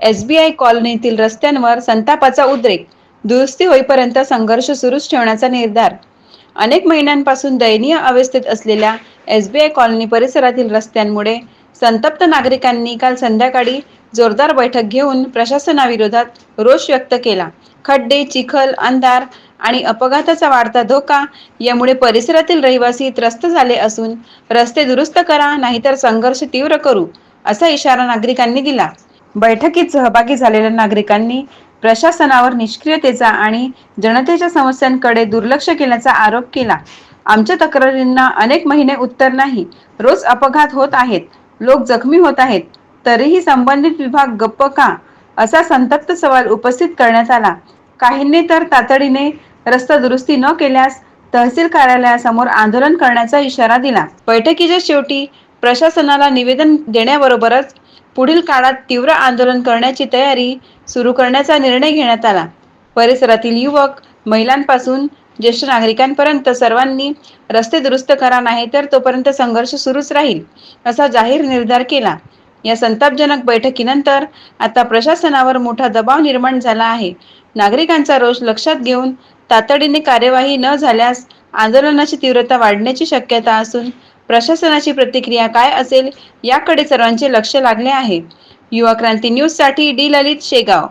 SBI कॉलनीतील रस्त्यांवर संतापाचा उद्रेक. दुरुस्ती होईपर्यंत संघर्ष सुरूच ठेवण्याचा निर्धार. अनेक महिन्यांपासून दयनीय अवस्थेत असलेल्या एसबीआय कॉलनी परिसरातील रस्त्यांमुळे संतप्त नागरिकांनी काल संध्याकाळी जोरदार बैठक घेऊन प्रशासनाविरोधात रोष व्यक्त केला. खड्डे चिखल अंधार आणि अपघाताचा वाढता धोका यामुळे परिसरातील रहिवासी त्रस्त झाले असून रस्ते दुरुस्त करा नाहीतर संघर्ष तीव्र करू असा इशारा नागरिकांनी दिला. बैठकीत सहभागी झालेल्या नागरिकांनी प्रशासनावर निष्क्रियतेचा आणि जनतेच्या समस्यांकडे दुर्लक्ष केल्याचा आरोप केला. आमच्या तक्रारींना अनेक महिने उत्तर नाही. रोज अपघात होत आहेत. लोक जखमी होत आहेत. तरीही संबंधित विभाग गप्प का? असा संतप्त सवाल उपस्थित करण्यात आला. काहींनी तर तातडीने रस्ता दुरुस्ती न केल्यास तहसील कार्यालयासमोर आंदोलन करण्याचा इशारा दिला. बैठकीच्या शेवटी प्रशासनाला निवेदन देण्याबरोबरच पुढील काळात तीव्र आंदोलन करण्याची तयारी सुरू करण्याचा निर्णय घेण्यात आला. परिसरातील युवक महिलांपासून ज्येष्ठ नागरिकांपर्यंत सर्वांनी रस्ते दुरुस्त करा नाही तर तोपर्यंत संघर्ष सुरूच राहील असा जाहीर निर्धार केला. या संतापजनक बैठकीनंतर आता प्रशासनावर मोठा दबाव निर्माण झाला आहे. नागरिकांचा रोष लक्षात घेऊन तातडीने कार्यवाही न झाल्यास आंदोलनाची तीव्रता वाढण्याची शक्यता असून प्रशासनाची प्रतिक्रिया काय असेल याकडे सर्वांचे लक्ष लागले आहे. युवा क्रांती न्यूजसाठी डी ललित शेगाव.